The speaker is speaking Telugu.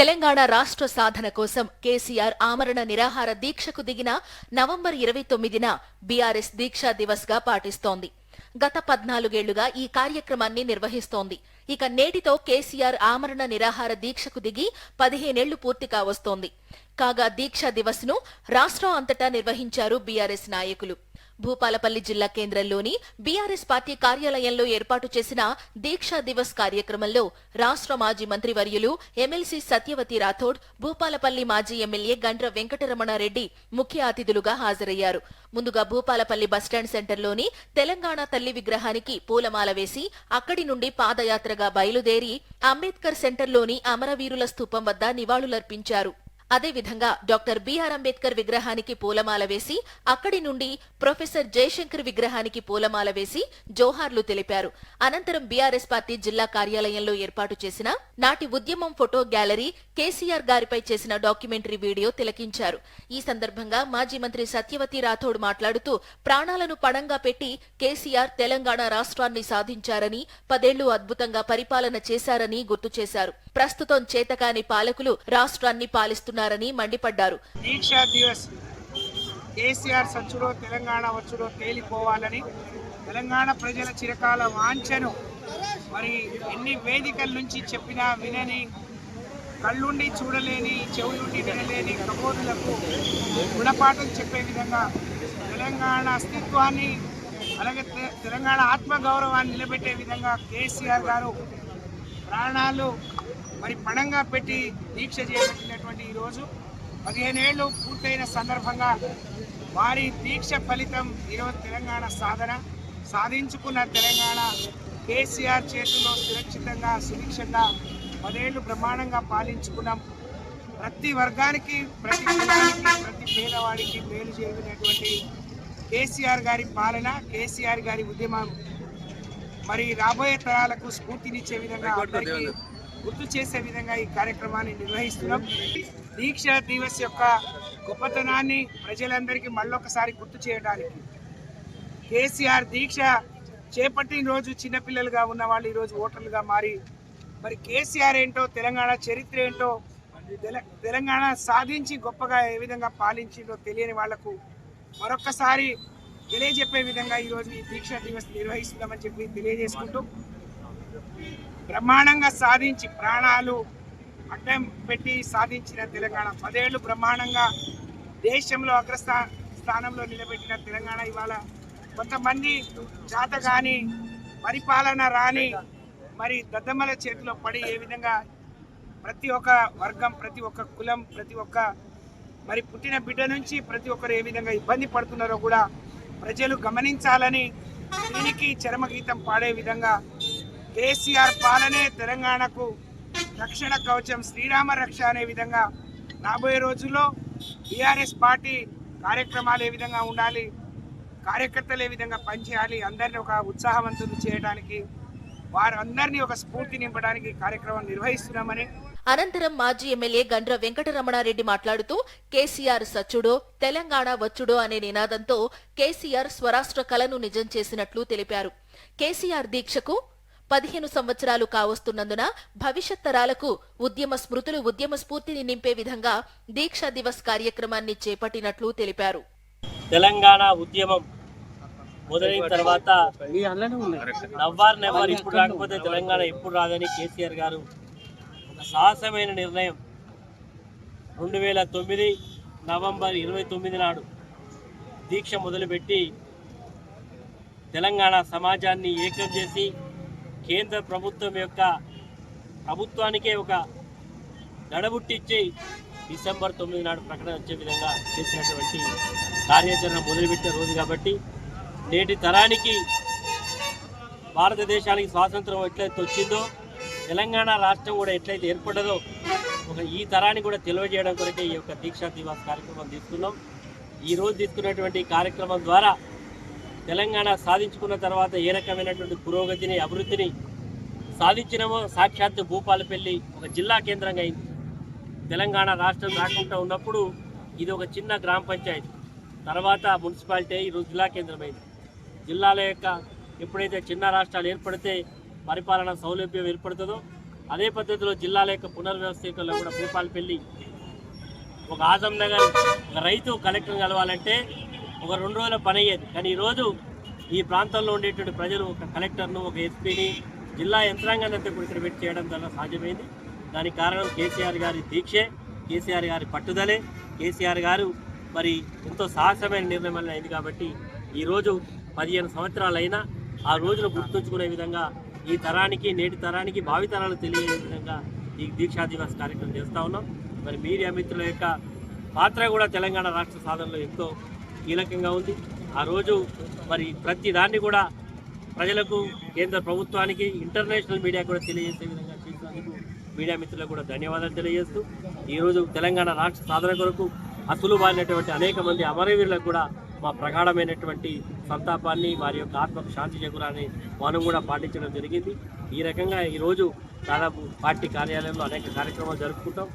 తెలంగాణ రాష్ట్ర సాధన కోసం కేసీఆర్ ఆమరణ నిరాహార దీక్షకు దిగిన నవంబర్ ఇరవై తొమ్మిదిన బీఆర్ఎస్ దీక్షా దివస్గా పాటిస్తోంది. గత పద్నాలుగేళ్ళుగా ఈ కార్యక్రమాన్ని నిర్వహిస్తోంది. ఇక నేటితో కేసీఆర్ ఆమరణ నిరాహార దీక్షకు దిగి పదిహేనేళ్ళు పూర్తి కావస్తోంది. కాగా దీక్షా దివస్ను రాష్ట్రం అంతటా నిర్వహించారు బీఆర్ఎస్ నాయకులు. భూపాలపల్లి జిల్లా కేంద్రంలోని బీఆర్ఎస్ పార్టీ కార్యాలయంలో ఏర్పాటు చేసిన దీక్షా దివస్ కార్యక్రమంలో రాష్ట్ర మాజీ మంత్రివర్యులు ఎమ్మెల్సీ సత్యవతి రాథోడ్ భూపాలపల్లి మాజీ ఎమ్మెల్యే గండ్ర వెంకటరమణారెడ్డి ముఖ్య అతిథులుగా హాజరయ్యారు. ముందుగా భూపాలపల్లి బస్టాండ్ సెంటర్లోని తెలంగాణ తల్లి విగ్రహానికి పూలమాల వేసి అక్కడి నుండి పాదయాత్రగా బయలుదేరి అంబేద్కర్ సెంటర్లోని అమరవీరుల స్థూపం వద్ద నివాళులర్పించారు. అదేవిధంగా డాక్టర్ బిఆర్ అంబేద్కర్ విగ్రహానికి పూలమాల వేసి అక్కడి నుండి ప్రొఫెసర్ జయశంకర్ విగ్రహానికి పూలమాల వేసి జోహార్లు తెలిపారు. అనంతరం బీఆర్ఎస్ పార్టీ జిల్లా కార్యాలయంలో ఏర్పాటు చేసిన నాటి ఉద్యమం ఫోటో గ్యాలరీ కేసీఆర్ గారిపై చేసిన డాక్యుమెంటరీ వీడియో తిలకించారు. ఈ సందర్భంగా మాజీ మంత్రి సత్యవతి రాథోడ్ మాట్లాడుతూ ప్రాణాలను పణంగా పెట్టి కేసీఆర్ తెలంగాణ రాష్ట్రాన్ని సాధించారని పదేళ్ళు అద్భుతంగా పరిపాలన చేశారని గుర్తు చేశారు. ప్రస్తుతం చేతకాని పాలకులు రాష్ట్రాన్ని పాలిస్తున్నారని మండిపడ్డారు. దీక్షా దివస్ కేసీఆర్ సచ్చుడో తెలంగాణ వచ్చుడో తేలిపోవాలని తెలంగాణ ప్రజల చిరకాల వాంఛను మరి ఎన్ని వేదికల నుంచి చెప్పినా వినని కళ్ళుండి చూడలేని చెవులుండి వినలేని కబోదులకు గుణపాఠం చెప్పే విధంగా తెలంగాణ అస్తిత్వాన్ని అలాగే తె- తెలంగాణ ఆత్మగౌరవాన్ని నిలబెట్టే విధంగా కేసీఆర్ గారు ప్రాణాలు మరి పణంగా పెట్టి దీక్ష చేపట్టినటువంటి ఈరోజు పదిహేనేళ్ళు పూర్తయిన సందర్భంగా వారి దీక్ష ఫలితం ఈరోజు తెలంగాణ సాధన. సాధించుకున్న తెలంగాణ కేసీఆర్ చేతుల్లో సురక్షితంగా సుభిక్షంగా పదేళ్ళు బ్రహ్మాండంగా పాలించుకున్నాం. ప్రతి వర్గానికి ప్రతి కులానికి ప్రతి పేదవాడికి మేలు జరిగినటువంటి కేసీఆర్ గారి పాలన కేసీఆర్ గారి ఉద్యమం. మరి రాబోయే తరాలకు స్ఫూర్తినిచ్చే విధంగా అందరికీ గుర్తు చేసే విధంగా ఈ కార్యక్రమాన్ని నిర్వహిస్తున్నాం. దీక్ష దివస్ యొక్క గొప్పతనాన్ని ప్రజలందరికీ మళ్ళొకసారి గుర్తు చేయడానికి కేసీఆర్ దీక్ష చేపట్టిన రోజు చిన్నపిల్లలుగా ఉన్న వాళ్ళు ఈరోజు ఓటర్లుగా మారి మరి కేసీఆర్ ఏంటో తెలంగాణ చరిత్ర ఏంటో తెల- తెలంగాణ సాధించి గొప్పగా ఏ విధంగా పాలించిందో తెలియని వాళ్ళకు మరొక్కసారి తెలియజెప్పే విధంగా ఈరోజు ఈ దీక్ష దివస్ నిర్వహిస్తున్నామని చెప్పి తెలియజేసుకుంటూ బ్రహ్మాండంగా సాధించి ప్రాణాలు అడ్డం పెట్టి సాధించిన తెలంగాణ. పదేళ్ళు బ్రహ్మాండంగా దేశంలో అగ్రస్థా స్థానంలో నిలబెట్టిన తెలంగాణ ఇవాళ కొంతమంది జాత కానీ పరిపాలన రాని మరి దద్దమ్మల చేతిలో పడి ఏ విధంగా ప్రతి ఒక్క వర్గం ప్రతి ఒక్క కులం ప్రతి ఒక్క మరి పుట్టిన బిడ్డ నుంచి ప్రతి ఒక్కరు ఏ విధంగా ఇబ్బంది పడుతున్నారో కూడా ప్రజలు గమనించాలని దీనికి చరమగీతం పాడే విధంగా కేసీఆర్ పాలనే తెలంగాణకు రక్షణ కవచం శ్రీరామ రక్ష అనే విధంగా రాబోయే రోజుల్లో బీఆర్ఎస్ పార్టీ కార్యక్రమాలు ఏ విధంగా ఉండాలి కార్యకర్తలు ఏ విధంగా పనిచేయాలి అందరినీ ఒక ఉత్సాహవంతులు చేయడానికి వారందరినీ ఒక స్ఫూర్తి నింపడానికి కార్యక్రమం నిర్వహిస్తున్నామని అనంతరం మాజీ ఎమ్మెల్యే గండ్ర వెంకటరమణారెడ్డి మాట్లాడుతూ కేసీఆర్ సచ్చుడో తెలంగాణ వచ్చుడో అనే నినాదంతో కేసీఆర్ స్వరాష్ట్ర కలను నిజం చేసినట్లు తెలిపారు. కేసీఆర్ దీక్షకు పదిహేను సంవత్సరాలు కావస్తున్నందున భవిష్యత్ తరాలకు ఉద్యమ స్మృతులు ఉద్యమ స్ఫూర్తిని నింపే విధంగా దీక్షా దివస్ కార్యక్రమాన్ని చేపట్టినట్లు తెలిపారు. తెలంగాణ ఉద్యమం మొదలైన తర్వాత నవ్వారు నెవ్వారు ఇప్పుడు రాకపోతే తెలంగాణ ఎప్పుడు రాదని కేసీఆర్ గారు ఒక సాహసమైన నిర్ణయం. రెండు వేల తొమ్మిది నవంబర్ ఇరవై తొమ్మిది నాడు దీక్ష మొదలుపెట్టి తెలంగాణ సమాజాన్ని ఏకం చేసి కేంద్ర ప్రభుత్వం యొక్క ప్రభుత్వానికే ఒక నడబుట్టించి డిసెంబర్ తొమ్మిది నాడు ప్రకటన వచ్చే విధంగా చేసినటువంటి కార్యాచరణ మొదలుపెట్టే రోజు కాబట్టి నేటి తరానికి భారతదేశానికి స్వాతంత్రం ఎట్లయితే వచ్చిందో తెలంగాణ రాష్ట్రం కూడా ఎట్లయితే ఏర్పడదో ఒక ఈ తరానికి కూడా తెలియజేయడం కొరకే ఈ యొక్క దీక్షా దివాస్ కార్యక్రమం తీసుకున్నాం. ఈ రోజు తీసుకున్నటువంటి కార్యక్రమం ద్వారా తెలంగాణ సాధించుకున్న తర్వాత ఏ రకమైనటువంటి పురోగతిని అభివృద్ధిని సాధించినమో సాక్షాత్తు భూపాలపల్లి ఒక జిల్లా కేంద్రంగా అయింది. తెలంగాణ రాష్ట్రం రాకుండా ఉన్నప్పుడు ఇది ఒక చిన్న గ్రామ పంచాయతీ. తర్వాత మున్సిపాలిటీ ఈరోజు జిల్లా కేంద్రమైంది. జిల్లాల యొక్క ఎప్పుడైతే చిన్న రాష్ట్రాలు ఏర్పడితే పరిపాలన సౌలభ్యం ఏర్పడుతుందో అదే పద్ధతిలో జిల్లాల యొక్క పునర్వ్యవస్థీకరణలో కూడా భూపాలపల్లి ఒక ఆజం నగర్ ఒక రైతు కలెక్టర్ కలవాలంటే ఒక రెండు రోజుల పని అయ్యేది. కానీ ఈరోజు ఈ ప్రాంతంలో ఉండేటువంటి ప్రజలు ఒక కలెక్టర్ను ఒక ఎస్పీని జిల్లా యంత్రాంగాన్ని అంతా కూడా ఇక్కడ పెట్టి చేయడం ద్వారా సాధ్యమైంది. దానికి కారణం కేసీఆర్ గారి దీక్షే కేసీఆర్ గారి పట్టుదలే. కేసీఆర్ గారు మరి ఎంతో సాహసమైన నిర్ణయం అయింది కాబట్టి ఈరోజు పదిహేను సంవత్సరాలైనా ఆ రోజును గుర్తుంచుకునే విధంగా ఈ తరానికి నేటి తరానికి భావితరాలు తెలియని తెలియజే విధంగా ఈ దీక్షా దివస్ కార్యక్రమం చేస్తూ ఉన్నాం. మరి మీడియా మిత్రుల యొక్క పాత్ర కూడా తెలంగాణ రాష్ట్ర సాధనలో ఎంతో కీలకంగా ఉంది. ఆ రోజు మరి ప్రతి దాన్ని కూడా ప్రజలకు కేంద్ర ప్రభుత్వానికి ఇంటర్నేషనల్ మీడియా కూడా తెలియజేసే విధంగా చేసినందుకు మీడియా మిత్రులకు కూడా ధన్యవాదాలు తెలియజేస్తూ ఈరోజు తెలంగాణ రాష్ట్ర సాధన కొరకు అసలు బారినటువంటి అనేక మంది అమరవీరులకు కూడా మా ప్రగాఢమైనటువంటి సంతాపాన్ని వారి యొక్క ఆత్మకు శాంతి చేకూరాలని మనం కూడా పాటించడం జరిగింది. ఈ రకంగా ఈరోజు దాదాపు పార్టీ కార్యాలయంలో అనేక కార్యక్రమాలు జరుపుకుంటాం.